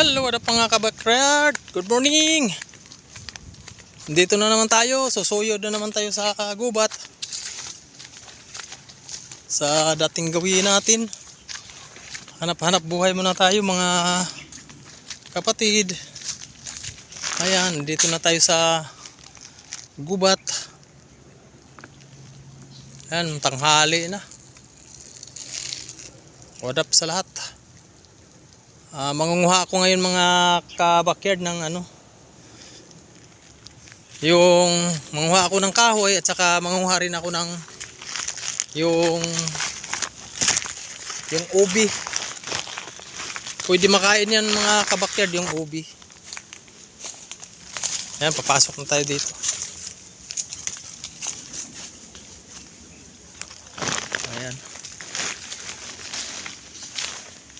Hello, ano pa nga kabakrad? Good morning! Dito na naman tayo, susuyod na naman tayo sa gubat. Sa dating gawin natin. Hanap-hanap buhay muna tayo mga kapatid. Ayan, dito na tayo sa gubat. Ayan, tanghali na. What up sa lahat? Ah, mangunguha ako ngayon mga kabakyard ng ano. Yung manguha ako ng kahoy at saka manguha rin ako ng yung yung ubi. Pwede makain yan mga kabakyard yung ubi. Ayan, papasok na tayo dito.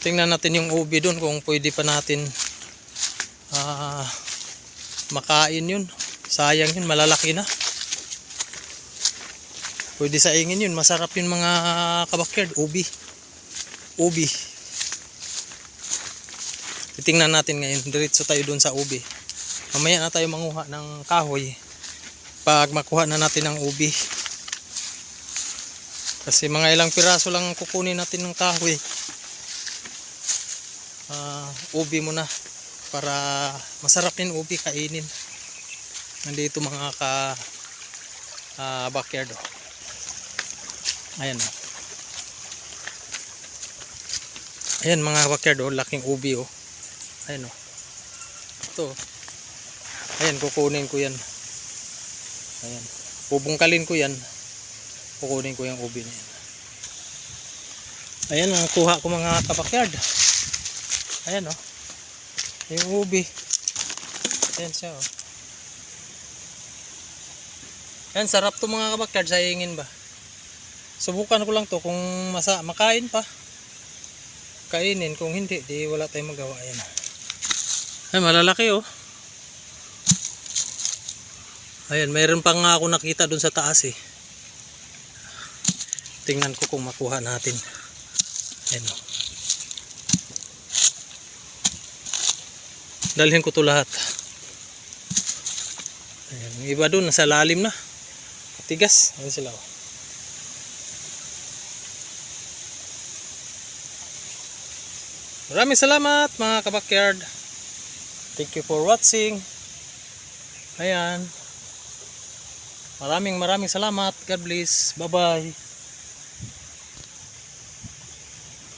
Tingnan natin yung ubi doon kung pwede pa natin ah, makain yun. Sayang yun, malalaki na. Pwede sa ingin yun, masarap yun mga kabakyard, ubi. Ubi. Titingnan natin ngayon, diretso tayo doon sa ubi. Mamaya na tayo manguha ng kahoy pag makuha na natin ang ubi. Kasi mga ilang piraso lang kukunin natin ng kahoy ah, ubi mo na para masarap yung ubi kainin nandito mga ka ah, backyard ayan oh. ayan mga backyard oh, laking ubi oh. ayan oh. ito oh. ayan kukunin ko yan ayan bubungkalin ko yan kukunin ko yung ubi na yan ayan ang kuha ko mga kabakyard Ayan oh. Yung ubi. Ayan siya oh. Ayan, sarap to mga kabakyard sa hingin ba. Subukan ko lang to kung masa makain pa. Kainin kung hindi di wala tayong magawa ayan. oh. Ay malalaki oh. Ayan, mayroon pa nga ako nakita dun sa taas eh. Tingnan ko kung makuha natin. Ayan oh. Dalhin ko to lahat. Ayan, yung iba doon nasa lalim na. Tigas. Ayan sila oh. maraming salamat mga kabakyard. Thank you for watching. Ayan. Maraming maraming salamat. God bless. Bye bye